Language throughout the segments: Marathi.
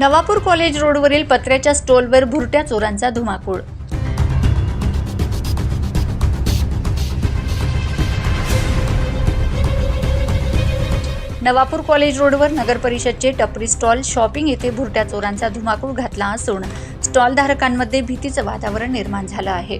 नवापूर कॉलेज रोडवरील पत्र्याच्या स्टॉलवर भुरट्या चोरांचा धुमाकूळ. नवापूर कॉलेज रोडवर नगर परिषदचे टपरी स्टॉल शॉपिंग येथे भुरट्या चोरांचा धुमाकूळ घातला असून स्टॉलधारकांमध्ये भीतीचं वातावरण निर्माण झालं आहे.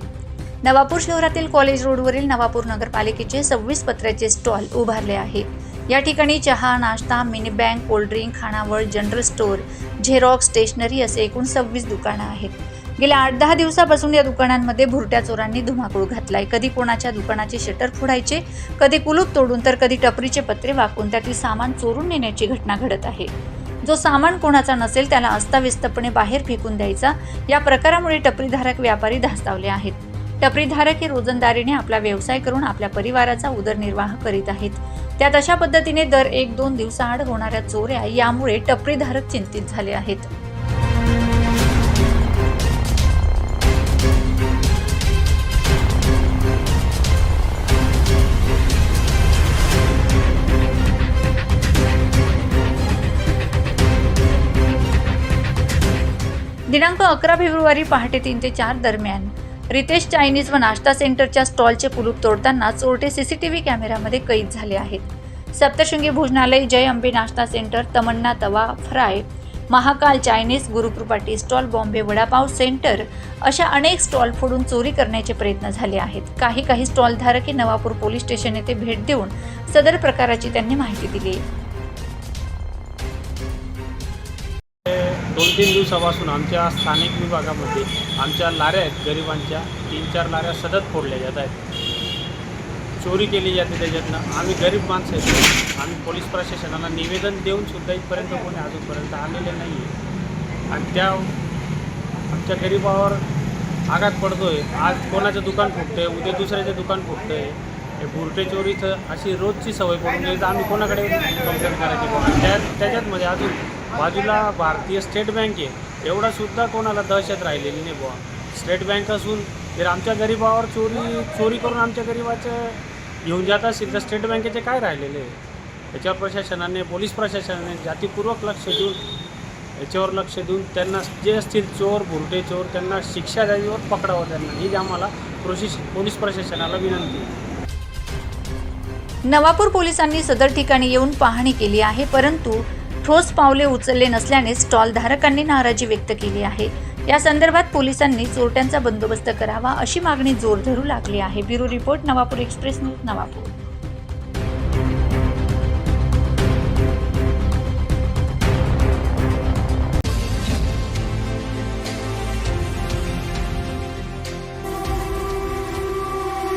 नवापूर शहरातील कॉलेज रोडवरील नवापूर नगरपालिकेचे सव्वीस पत्र्याचे स्टॉल उभारले आहे. या ठिकाणी चहा नाश्ता मिनी बँक कोल्ड्रिंक खानावळ जनरल स्टोअर झेरॉक्स स्टेशनरी असे एकूण सव्वीस दुकानं आहेत. गेल्या आठ दहा दिवसापासून या दुकानांमध्ये भुरट्या चोरांनी धुमाकूळ घातलाय. कधी कोणाच्या दुकानाचे शटर फोडायचे कधी कुलूप तोडून तर कधी टपरीचे पत्रे वाकून त्यातील सामान चोरून नेण्याची घटना घडत आहे. जो सामान कोणाचा नसेल त्याला अस्ताव्यस्तपणे बाहेर फेकून द्यायचा या प्रकारामुळे टपरीधारक व्यापारी धास्तावले आहेत. टपरीधारक हे रोजंदारीने आपला व्यवसाय करून आपल्या परिवाराचा उदरनिर्वाह करीत आहेत. त्यात अशा पद्धतीने दर एक दोन दिवसाआड होणाऱ्या चोऱ्या यामुळे टपरीधारक चिंतित झाले आहेत. दिनांक अकरा फेब्रुवारी पहाटे तीन ते चार दरम्यान रितेश चायनीज व नाश्ता सेंटरच्या स्टॉलचे कुलूप तोडताना चोरटे सीसीटीव्ही कॅमेऱ्यामध्ये कैद झाले आहेत. सप्तशृंगी भोजनालय जय अंबे नाश्ता centre Tamanna tawa fry Mahakal Chinese Gurukrupa tea stall Bombay vada pav centre अशा अनेक स्टॉल फोडून चोरी करण्याचे प्रयत्न झाले आहेत. काही काही स्टॉलधारक हे नवापूर पोलीस स्टेशन येथे भेट देऊन सदर प्रकाराची त्यांनी माहिती दिली. दोन तीन दिवसापासून आमच्या स्थानिक विभागामध्ये आमच्या लाऱ्या आहेत गरिबांच्या. तीन चार लाऱ्या सतत फोडल्या जात आहेत. चोरी केली जाते त्याच्यातनं. आम्ही गरीब माणसं आहेत. आम्ही पोलीस प्रशासनाला निवेदन देऊनसुद्धा इथपर्यंत कोणी अजूनपर्यंत आलेले नाही आहे आणि त्या आमच्या गरिबावर आघात पडतो आहे आज कोणाचं दुकान फुटतं आहे उद्या दुसऱ्याचं दुकान फुटतंय. हे बुरटे चोरीचं अशी रोजची सवय पडून गेली. तर आम्ही कोणाकडे कंप्लेंट करायची? बुवा? त्या त्याच्यातमध्ये अजून बाजूला भारतीय स्टेट बँक आहे. एवढा सुद्धा कोणाला दहशत राहिलेली नाही बुवा. स्टेट बँक असून जर आमच्या गरिबावर चोरी चोरी करून आमच्या गरिबाचं घेऊन जात असेल तर स्टेट बँकेचे काय राहिलेले? आहे याच्यावर प्रशासनाने पोलीस प्रशासनाने जातीपूर्वक लक्ष देऊन याच्यावर लक्ष देऊन त्यांना जे असतील चोर भुरटे चोर त्यांना शिक्षा द्यावीवर पकडावं त्यांना. ही आम्हाला प्रोशिश पोलीस प्रशासनाला विनंती नवापूर पोलिसांनी सदर ठिकाणी येऊन पाहणी केली आहे परंतु ठोस पावले उचलले नसल्याने स्टॉल धारकांनी नाराजी व्यक्त केली आहे. या संदर्भात पोलिसांनी चोरट्यांचा बंदोबस्त करावा अशी मागणी जोर धरू लागली आहे. Bureau report Navapur express news Navapur.